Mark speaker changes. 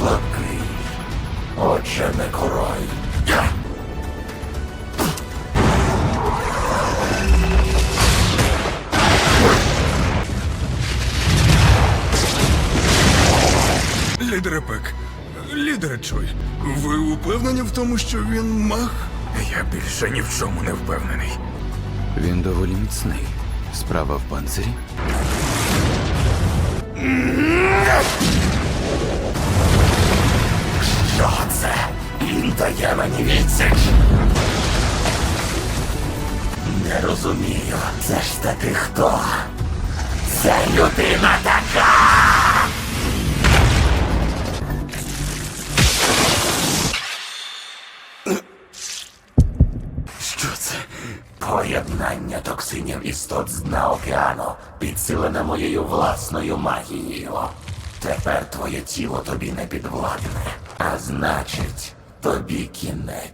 Speaker 1: слабкий. Отже, не корой. Я.
Speaker 2: Лідере Пек, лідере Чой, ви упевнені в тому, що він маг?
Speaker 1: Я більше ні в чому не впевнений.
Speaker 3: Він доволі міцний. Справа в панцирі.
Speaker 1: Він дає мені відсіч. Не розумію. Це ж таки хто? Це людина така. Що це? Поєднання токсинів істот з дна океану, підсилене моєю власною магією. Тепер твоє тіло тобі не підвладне, а значить, тобі кінець.